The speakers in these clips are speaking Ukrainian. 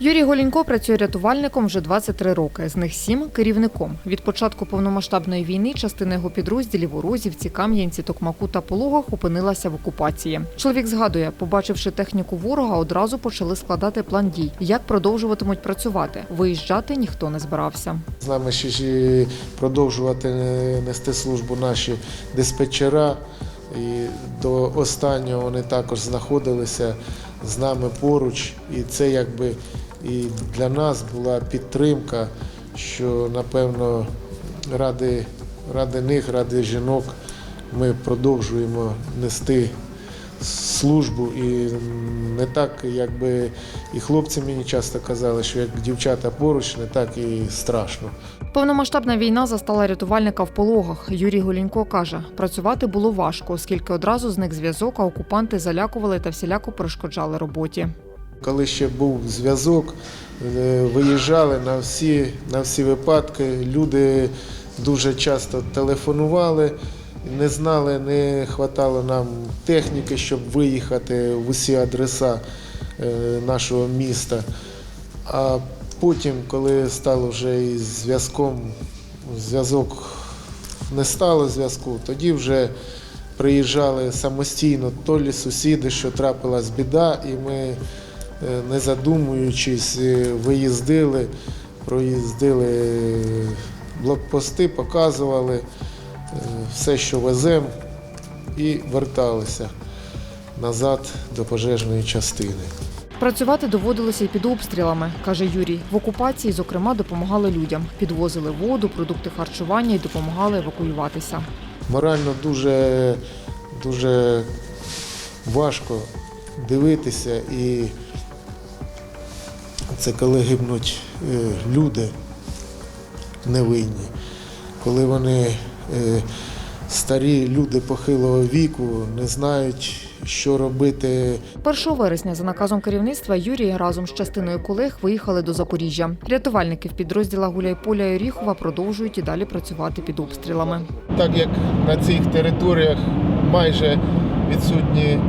Юрій Голінько працює рятувальником вже 23 роки. З них сім керівником. Від початку повномасштабної війни частина його підрозділів у Розівці, Кам'янці, Токмаку та Пологах опинилася в окупації. Чоловік згадує, побачивши техніку ворога, одразу почали складати план дій, як продовжуватимуть працювати. Виїжджати ніхто не збирався. З нами ще продовжувати нести службу наші диспетчера. І до останнього вони також знаходилися з нами поруч. І це якби і для нас була підтримка, що напевно ради, ради них, ради жінок ми продовжуємо нести службу. І не так, якби і хлопці мені часто казали, що як дівчата поруч, не так і страшно. Повномасштабна війна застала рятувальника в пологах. Юрій Голінько каже, працювати було важко, оскільки одразу зник зв'язок, а окупанти залякували та всіляко перешкоджали роботі. Коли ще був зв'язок, е, виїжджали на всі, на всі випадки. Люди дуже часто телефонували, не знали, не вистачало нам техніки, щоб виїхати в усі адреса е, нашого міста. А потім, коли стало вже із зв'язком, зв'язок не стало зв'язку, тоді вже приїжджали самостійно, то лі сусіди, що трапилась біда, і ми, не задумуючись, е, виїздили, проїздили блокпости, показували е, все, що веземо, і верталися назад до пожежної частини. Працювати доводилося і під обстрілами, каже Юрій. В окупації, зокрема, допомагали людям, підвозили воду, продукти харчування і допомагали евакуюватися. Морально дуже, дуже важко дивитися, і це коли гибнуть е, люди невинні, коли вони е, старі люди похилого віку не знають, що робити 1 вересня за наказом керівництва Юрій разом з частиною колег виїхали до Запоріжжя. Рятувальники в підрозділах Гуляйполя і Оріхова продовжують і далі працювати під обстрілами. так як на цих територіях майже відсутні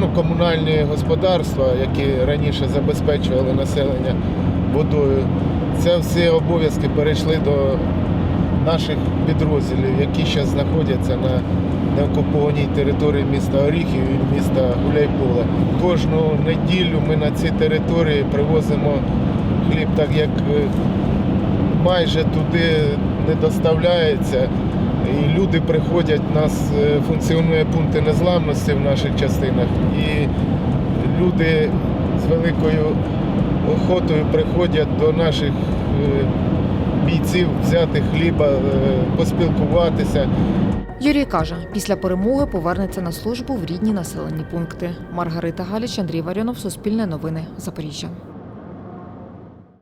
ну, комунальні господарства, які раніше забезпечували населення водою, це всі обов'язки перейшли до наших підрозділів, які зараз знаходяться на неокупованій території міста Оріхів і міста Гуляйполе. Кожну неділю ми на ці території привозимо хліб, так як е, майже туди не доставляється. І люди приходять, у нас е, функціонує пункти незламності в наших частинах. І люди з великою охотою приходять до наших е, бійців взяти хліба, е, поспілкуватися. Юрій каже, після перемоги повернеться на службу в рідні населені пункти. Маргарита Галіч, Андрій Варіонов, Суспільне новини, Запоріжжя.